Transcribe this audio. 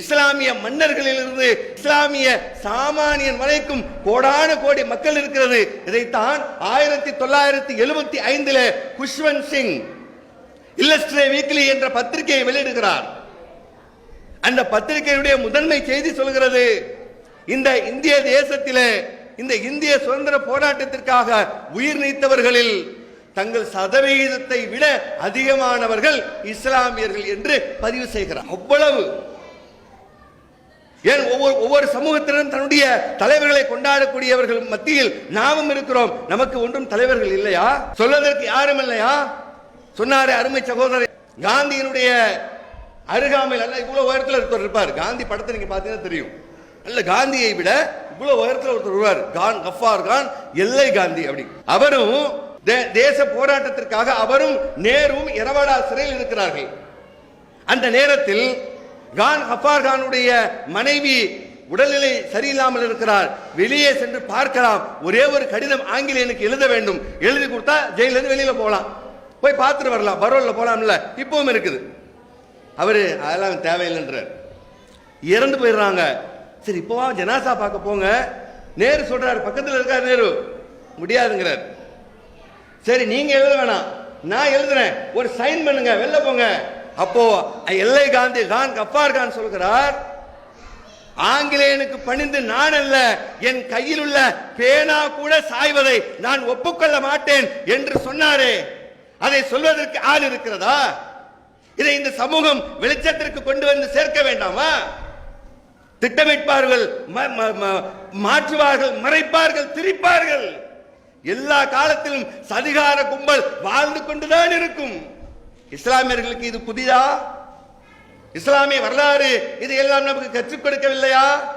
இஸ்லாமிய மன்னர்களிலிருந்து இஸ்லாமிய சாமானியன் வரைக்கும் கோடான கோடி மக்கள் இருக்கிறது. இதைத்தான் ஆயிரத்தி தொள்ளாயிரத்தி எழுபத்தி ஐந்துல குஷ்வந்த் சிங் இல்லஸ்ட்ரே வீக்லி என்ற பத்திரிகையை வெளியிடுகிறார். அந்த பத்திரிகையுடைய முதன்மை செய்தி சொல்கிறது இந்த இந்திய தேசத்திலே இந்த இந்திய சுதந்திர போராட்டத்திற்காக உயிர் நீத்தவர்களில் தங்கள் சதவிகிதத்தை விட அதிகமானவர்கள் இஸ்லாமியர்கள் என்று பதிவு செய்கிறார். அவ்வளவு. ஏன் ஒவ்வொரு ஒவ்வொரு சமூகத்தினரும் தன்னுடைய தலைவர்களை கொண்டாடக்கூடியவர்கள் மத்தியில் நாமும் இருக்கிறோம். நமக்கு ஒன்றும் தலைவர்கள் இல்லையா? சொல்வதற்கு யாரும் இல்லையா? சொன்னாரு அருமை சகோதரர் காந்தியினுடைய அருகாமையில் அல்ல இவ்வளவு உயரத்தில் ஒருத்தர் இருப்பார். காந்தி படத்தை நீங்க பார்த்தீங்கன்னா தெரியும். அல்ல காந்தியை விட இவ்வளவு உயரத்தில் ஒருத்தர் வருவார். கான் கஃபார் கான் எல்லை காந்தி அப்படி. அவரும் தே- தேச போராட்டத்திற்காக அவரும் நேரும் இரவடா சிறையில் இருக்கிறார்கள். அந்த நேரத்தில் கான் ஹஃபார் கானுடைய மனைவி உடல்நிலை சரியில்லாமல் இருக்கிறார் வெளியே சென்று பார்க்கலாம். ஒரே ஒரு கடிதம் ஆங்கிலேயனுக்கு எழுத வேண்டும். எழுதி கொடுத்தா ஜெயிலிருந்து வெளியில போகலாம். போய் பார்த்துட்டு வரலாம். பரோல்ல போகலாம்ல இப்பவும் இருக்குது. அவரு அதெல்லாம் தேவையில்லைன்றார். இறந்து போயிடுறாங்க. சரி இப்போவா ஜனாசா பார்க்க போங்க. நேரு சொல்றாரு பக்கத்தில் இருக்கார் நேரு. முடியாதுங்கிறார். சரி நீங்க எழுத வேணாம். நான் எழுதுறேன். ஒரு சைன் பண்ணுங்க. வெளில போங்க. அப்போ எல்லை காந்தி கான் கஃபார் கான் சொல்கிறார் ஆங்கிலேயனுக்கு பணிந்து நான் அல்ல என் கையில் உள்ள பேனா கூட சாய்வதை நான் ஒப்புக்கொள்ள மாட்டேன் என்று சொன்னாரே. அதை சொல்வதற்கு ஆள் இருக்கிறதா? இதை இந்த சமூகம் வெளிச்சத்திற்கு கொண்டு வந்து சேர்க்க வேண்டாமா? திட்டமிட்பார்கள் ம- ம- மாற்றுவார்கள் மறைப்பார்கள் திரிப்பார்கள். எல்லா காலத்திலும் சதிகார கும்பல் வாழ்ந்து கொண்டுதான் இருக்கும். இஸ்லாமியர்களுக்கு இது புதிதா? இஸ்லாமிய வரலாறு இது எல்லாம் நமக்கு கற்றுக் கொடுக்கவில்லையா?